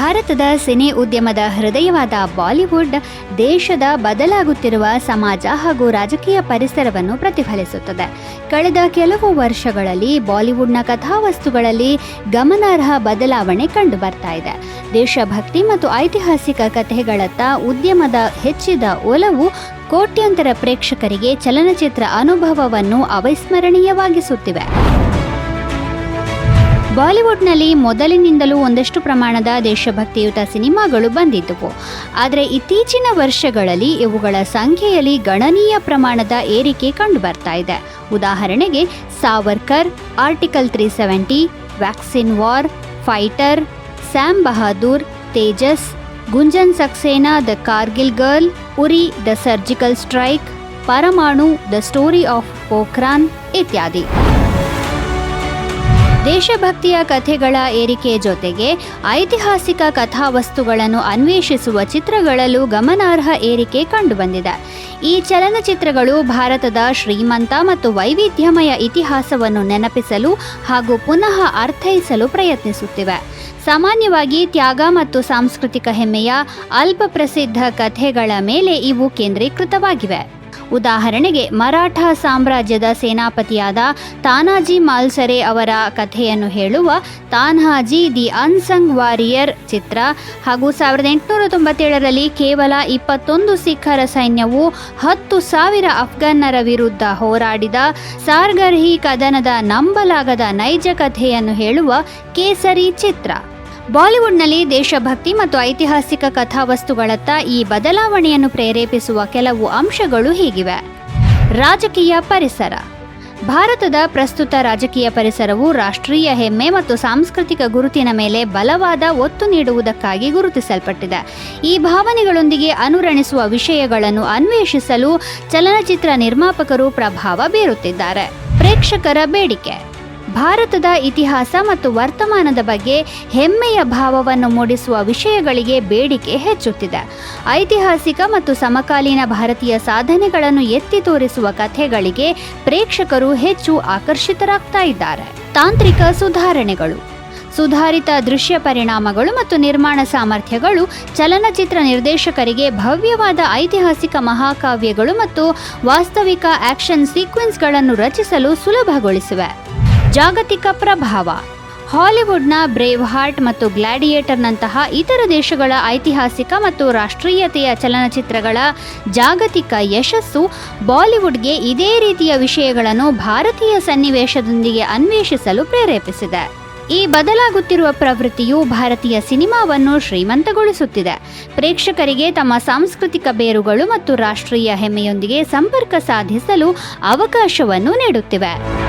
ಭಾರತದ ಸಿನಿ ಉದ್ಯಮದ ಹೃದಯವಾದ ಬಾಲಿವುಡ್ ದೇಶದ ಬದಲಾಗುತ್ತಿರುವ ಸಮಾಜ ಹಾಗೂ ರಾಜಕೀಯ ಪರಿಸರವನ್ನು ಪ್ರತಿಫಲಿಸುತ್ತದೆ. ಕಳೆದ ಕೆಲವು ವರ್ಷಗಳಲ್ಲಿ ಬಾಲಿವುಡ್ನ ಕಥಾವಸ್ತುಗಳಲ್ಲಿ ಗಮನಾರ್ಹ ಬದಲಾವಣೆ ಕಂಡು ಬರ್ತಾ ಇದೆ. ದೇಶಭಕ್ತಿ ಮತ್ತು ಐತಿಹಾಸಿಕ ಕಥೆಗಳತ್ತ ಉದ್ಯಮದ ಹೆಚ್ಚಿದ ಒಲವು ಕೋಟ್ಯಂತರ ಪ್ರೇಕ್ಷಕರಿಗೆ ಚಲನಚಿತ್ರ ಅನುಭವವನ್ನು ಅವಿಸ್ಮರಣೀಯವಾಗಿಸುತ್ತಿವೆ. ಬಾಲಿವುಡ್ನಲ್ಲಿ ಮೊದಲಿನಿಂದಲೂ ಒಂದಷ್ಟು ಪ್ರಮಾಣದ ದೇಶಭಕ್ತಿಯುತ ಸಿನಿಮಾಗಳು ಬಂದಿದ್ದವು. ಆದರೆ ಇತ್ತೀಚಿನ ವರ್ಷಗಳಲ್ಲಿ ಇವುಗಳ ಸಂಖ್ಯೆಯಲ್ಲಿ ಗಣನೀಯ ಪ್ರಮಾಣದ ಏರಿಕೆ ಕಂಡುಬರ್ತಾ ಇದೆ. ಉದಾಹರಣೆಗೆ Savarkar, article three seventy vaccine war, fighter, Sam Bahadur, Tejas, Gunjan Saxena, the Kargil girl, Uri, the surgical strike, Parmanu, the story of Pokhran ಇತ್ಯಾದಿ. ದೇಶಭಕ್ತಿಯ ಕಥೆಗಳ ಏರಿಕೆ ಜೊತೆಗೆ ಐತಿಹಾಸಿಕ ಕಥಾವಸ್ತುಗಳನ್ನು ಅನ್ವೇಷಿಸುವ ಚಿತ್ರಗಳಲ್ಲೂ ಗಮನಾರ್ಹ ಏರಿಕೆ ಕಂಡುಬಂದಿದೆ. ಈ ಚಲನಚಿತ್ರಗಳು ಭಾರತದ ಶ್ರೀಮಂತ ಮತ್ತು ವೈವಿಧ್ಯಮಯ ಇತಿಹಾಸವನ್ನು ನೆನಪಿಸಲು ಹಾಗೂ ಪುನಃ ಅರ್ಥೈಸಲು ಪ್ರಯತ್ನಿಸುತ್ತಿವೆ. ಸಾಮಾನ್ಯವಾಗಿ ತ್ಯಾಗ ಮತ್ತು ಸಾಂಸ್ಕೃತಿಕ ಹೆಮ್ಮೆಯ ಅಲ್ಪ ಪ್ರಸಿದ್ಧ ಕಥೆಗಳ ಮೇಲೆ ಇವು ಕೇಂದ್ರೀಕೃತವಾಗಿವೆ. ಉದಾಹರಣೆಗೆ ಮರಾಠ ಸಾಮ್ರಾಜ್ಯದ ಸೇನಾಪತಿಯಾದ ತಾನಾಜಿ ಮಾಲ್ಸರೆ ಅವರ ಕಥೆಯನ್ನು ಹೇಳುವ ತಾನ್ಹಾಜಿ ದಿ ಅನ್ಸಂಗ್ ವಾರಿಯರ್ ಚಿತ್ರ. ಹಾಗೂ ಸಾವಿರದ ಎಂಟುನೂರ ತೊಂಬತ್ತೇಳರಲ್ಲಿ ಕೇವಲ ಇಪ್ಪತ್ತೊಂದು ಸಿಖ್ಖರ ಸೈನ್ಯವು ಹತ್ತು ಸಾವಿರ ಅಫ್ಘನ್ನರ ವಿರುದ್ಧ ಹೋರಾಡಿದ ಸಾರ್ಗರ್ಹಿ ಕದನದ ನಂಬಲಾಗದ ನೈಜ ಕಥೆಯನ್ನು ಹೇಳುವ ಕೇಸರಿ ಚಿತ್ರ. ಬಾಲಿವುಡ್ನಲ್ಲಿ ದೇಶಭಕ್ತಿ ಮತ್ತು ಐತಿಹಾಸಿಕ ಕಥಾವಸ್ತುಗಳತ್ತ ಈ ಬದಲಾವಣೆಯನ್ನು ಪ್ರೇರೇಪಿಸುವ ಕೆಲವು ಅಂಶಗಳು ಹೀಗಿವೆ. ರಾಜಕೀಯ ಪರಿಸರ. ಭಾರತದ ಪ್ರಸ್ತುತ ರಾಜಕೀಯ ಪರಿಸರವು ರಾಷ್ಟ್ರೀಯ ಹೆಮ್ಮೆ ಮತ್ತು ಸಾಂಸ್ಕೃತಿಕ ಗುರುತಿನ ಮೇಲೆ ಬಲವಾದ ಒತ್ತು ನೀಡುವುದಕ್ಕಾಗಿ ಗುರುತಿಸಲ್ಪಟ್ಟಿದೆ. ಈ ಭಾವನೆಗಳೊಂದಿಗೆ ಅನುರಣಿಸುವ ವಿಷಯಗಳನ್ನು ಅನ್ವೇಷಿಸಲು ಚಲನಚಿತ್ರ ನಿರ್ಮಾಪಕರು ಪ್ರಭಾವ ಬೀರುತ್ತಿದ್ದಾರೆ. ಪ್ರೇಕ್ಷಕರ ಬೇಡಿಕೆ. ಭಾರತದ ಇತಿಹಾಸ ಮತ್ತು ವರ್ತಮಾನದ ಬಗ್ಗೆ ಹೆಮ್ಮೆಯ ಭಾವವನ್ನು ಮೂಡಿಸುವ ವಿಷಯಗಳಿಗೆ ಬೇಡಿಕೆ ಹೆಚ್ಚುತ್ತಿದೆ. ಐತಿಹಾಸಿಕ ಮತ್ತು ಸಮಕಾಲೀನ ಭಾರತೀಯ ಸಾಧನೆಗಳನ್ನು ಎತ್ತಿ ತೋರಿಸುವ ಕಥೆಗಳಿಗೆ ಪ್ರೇಕ್ಷಕರು ಹೆಚ್ಚು ಆಕರ್ಷಿತರಾಗ್ತಾ ಇದ್ದಾರೆ. ತಾಂತ್ರಿಕ ಸುಧಾರಣೆಗಳು, ಸುಧಾರಿತ ದೃಶ್ಯ ಪರಿಣಾಮಗಳು ಮತ್ತು ನಿರ್ಮಾಣ ಸಾಮರ್ಥ್ಯಗಳು, ಚಲನಚಿತ್ರ ನಿರ್ದೇಶಕರಿಗೆ ಭವ್ಯವಾದ ಐತಿಹಾಸಿಕ ಮಹಾಕಾವ್ಯಗಳು ಮತ್ತು ವಾಸ್ತವಿಕ ಆಕ್ಷನ್ ಸೀಕ್ವೆನ್ಸ್ಗಳನ್ನು ರಚಿಸಲು ಸುಲಭಗೊಳಿಸಿವೆ. ಜಾಗತಿಕ ಪ್ರಭಾವ. ಹಾಲಿವುಡ್ನ ಬ್ರೇವ್ ಹಾರ್ಟ್ ಮತ್ತು ಗ್ಲಾಡಿಯೇಟರ್ನಂತಹ ಇತರ ದೇಶಗಳ ಐತಿಹಾಸಿಕ ಮತ್ತು ರಾಷ್ಟ್ರೀಯತೆಯ ಚಲನಚಿತ್ರಗಳ ಜಾಗತಿಕ ಯಶಸ್ಸು ಬಾಲಿವುಡ್ಗೆ ಇದೇ ರೀತಿಯ ವಿಷಯಗಳನ್ನು ಭಾರತೀಯ ಸನ್ನಿವೇಶದೊಂದಿಗೆ ಅನ್ವೇಷಿಸಲು ಪ್ರೇರೇಪಿಸಿದೆ. ಈ ಬದಲಾಗುತ್ತಿರುವ ಪ್ರವೃತ್ತಿಯು ಭಾರತೀಯ ಸಿನಿಮಾವನ್ನು ಶ್ರೀಮಂತಗೊಳಿಸುತ್ತಿದೆ. ಪ್ರೇಕ್ಷಕರಿಗೆ ತಮ್ಮ ಸಾಂಸ್ಕೃತಿಕ ಬೇರುಗಳು ಮತ್ತು ರಾಷ್ಟ್ರೀಯ ಹೆಮ್ಮೆಯೊಂದಿಗೆ ಸಂಪರ್ಕ ಸಾಧಿಸಲು ಅವಕಾಶವನ್ನು ನೀಡುತ್ತಿವೆ.